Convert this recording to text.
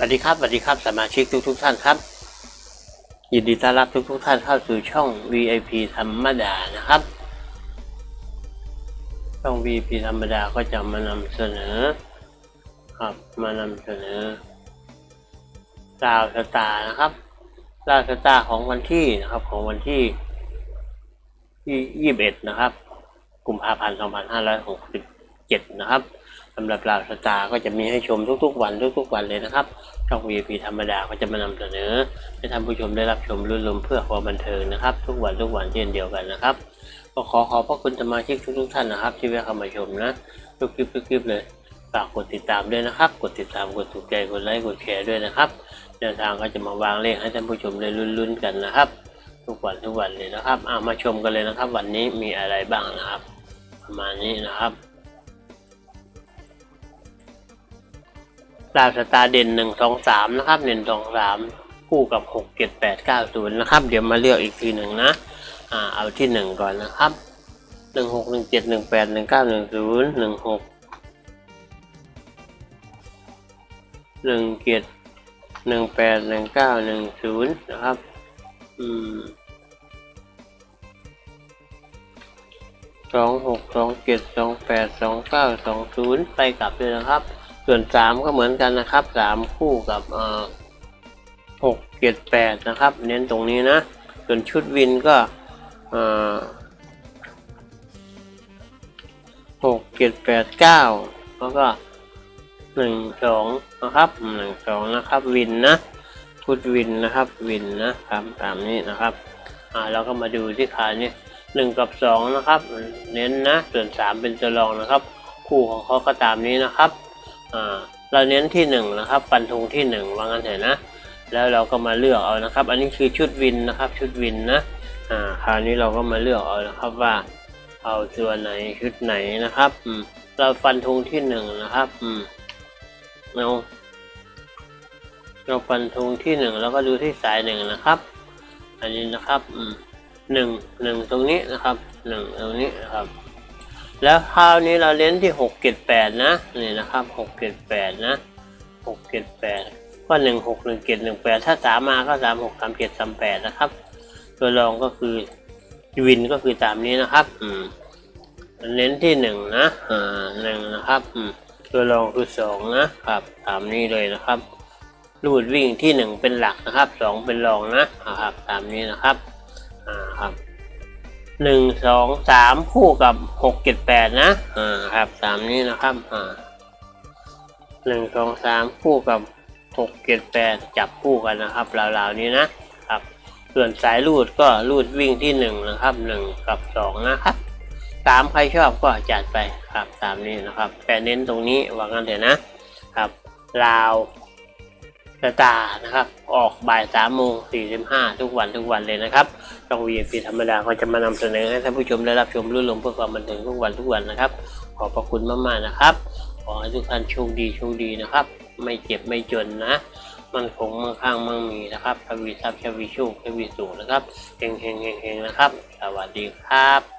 สวัสดีครับสวัสดีครับสมาชิกทุกทุกท่านครับ ยินดีต้อนรับทุกทุกท่านเข้าสู่ช่อง VIP ธรรมดานะครับ ช่อง VIP ธรรมดาก็จะมานำเสนอ ครับมานำเสนอดาวสตาร์นะครับดาวสตาร์ของวันที่นะครับของวันที่ที่ยี่สิบเอ็ดนะครับกุมภาพันธ์สองพันห้าร้อยหกสิบเจ็ดนะครับ สำหรับดาวสตาก็จะมีให้ชมทุกๆวันทุกๆวันเลยนะครับช่อง VIP ธรรมดาก็จะมานำเสนอให้ท่านผู้ชมได้รับชมรื่นรมเพื่อความบันเทิงนะครับ ทุกวันทุกวันเช่นเดียวกันนะครับก็ขอขอบพระคุณสมาชิกทุกๆท่านนะครับ ที่แวะเข้ามาชมนะทุกคลิปทุกคลิปเลยฝากกดติดตามด้วยนะครับ กดติดตามกดถูกใจกดไลค์กดแชร์ด้วยนะครับแนวทางก็จะมาวางเลขให้ท่านผู้ชมได้ลุ้นๆกันนะครับ ทุกวันทุกวันเลยนะครับเอามาชมกันเลยนะครับ วันนี้มีอะไรบ้างนะครับ ประมาณนี้นะครับ ดาวสตาร์เด่นหนึ่งสองสามนะครับเด่นสองสามคู่กับหกเจ็ดแปดเก้าศูนย์นะครับ เดี๋ยวมาเลือกอีกทีหนึ่งนะอ่าเอาที่หนึ่งก่อนนะครับหนึ่งหกหนึ่งเจ็ดหนึ่งแปดหนึ่งเก้าหนึ่งศูนย์หนึ่งหกหนึ่งเจ็ดหนึ่งแปดหนึ่งเก้าหนึ่งศูนย์นะครับ อืมสองหกสองเจ็ดสองแปดสองเก้าสองศูนย์ไปกลับเลยนะครับ ส่วนสามก็เหมือนกันนะครับสามคู่กับเอ่อหกเจ็ดแปดนะครับ เน้นตรงนี้นะ ส่วนชุดวินก็เอ่อหกเจ็ดแปดเก้าแล้วก็หนึ่งสองนะครับหนึ่งสองนะครับวินนะชุดวินนะครับวินนะครับตามนี้นะครับอ่าเราก็มาดูที่ขานี่หนึ่งกับสองนะครับ เน้นนะส่วนสามเป็นตัวรองนะครับ คู่ของเขาก็ตามนี้นะครับ เราเน้นที่หนึ่งนะครับฟันธงที่หนึ่งวางั้นเถอะนะ แล้วเราก็มาเลือกเอานะครับ อันนี้คือชุดวินนะครับชุดวินนะอ่าคราวนี้เราก็มาเลือกเอานะครับว่า เอาตัวไหนชุดไหนนะครับเราฟันธงที่หนึ่งนะครับเราเราฟันธงที่หนึ่งแล้วก็ดูที่สายหนึ่งนะครับ อันนี้นะครับหนึ่งหนึ่งตรงนี้นะครับหนึ่งตรงนี้นะครับ แล้วคราวนี้เราเน้นที่หกเจ็ดแปดนะนี่นะครับหกเจ็ดแปดนะหกเจ็ดแปดก็หนึ่งหกหนึ่งเจ็ดหนึ่งแปดถ้าสามมาก็สามหกสามเจ็ดสามแปดนะครับ ตัวรองก็คือวินก็คือตามนี้นะครับ อืมเน้นที่หนึ่งนะอ่าหนึ่งนะครับ อืมตัวรองคือสองนะครับ ตามนี้เลยนะครับรูดวิ่งที่หนึ่งเป็นหลักนะครับสองเป็นรองนะครับ ตามนี้นะครับ หนึ่งสองสามคู่กับหกเจ็ดแปดนะอ่าครับตามนี้นะครับอ่าหนึ่งสองสามคู่กับหกเจ็ดแปดจับคู่กันนะครับราวๆนี้นะครับ ส่วนสายรูดก็รูดวิ่งที่หนึ่งนะครับหนึ่งกับสองนะครับสามใครชอบก็จัดไปครับตามนี้นะครับแต่เน้นตรงนี้วางกันเถอะนะครับลาวสตาร์นะครับ ออกบ่ายสามโมงสี่สิบห้าทุกวันทุกวันเลยนะครับ ช่อง VIP ธรรมดาก็จะมานำเสนอให้ท่านผู้ชมได้รับชมรื่นรมเพื่อความบันเทิงทุกวันทุกวันนะครับ ขอบพระคุณมากๆนะครับ ขอให้ทุกท่านโชคดีโชคดีนะครับ ไม่เจ็บไม่จนนะ มันคงมั่งคั่งมั่งมีนะครับทวีทรัพย์ทวีโชคทวีสูงนะครับเฮงเฮงเฮงเฮงนะครับ สวัสดีครับ